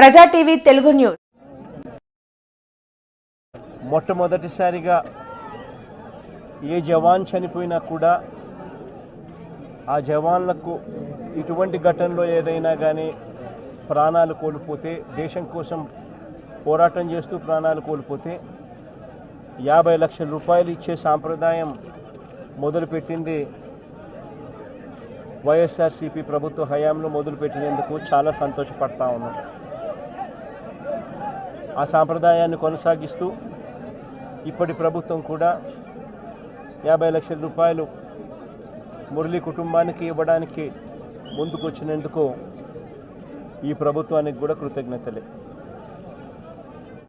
ప్రజా TV Telugu news. మొట్టమొదటిసారిగా ఏ జవాన్ చనిపోయినా కూడా ఆ జవాన్లకు ఇటువంటి ఘటనలో ఏదైనా కానీ ప్రాణాలు కోల్పోతే దేశం కోసం పోరాటం చేస్తూ ప్రాణాలు కోల్పోతే యాభై లక్షల రూపాయలు ఇచ్చే సాంప్రదాయం మొదలుపెట్టింది వైఎస్ఆర్సీపీ ప్రభుత్వ హయాంలో మొదలుపెట్టినందుకు చాలా సంతోషపడతా ఉన్నాం. ఆ సాంప్రదాయాన్ని కొనసాగిస్తూ ఇప్పటి ప్రభుత్వం కూడా యాభై లక్షల రూపాయలు మురళి కుటుంబానికి ఇవ్వడానికి ముందుకొచ్చినందుకు ఈ ప్రభుత్వానికి కూడా కృతజ్ఞతలే.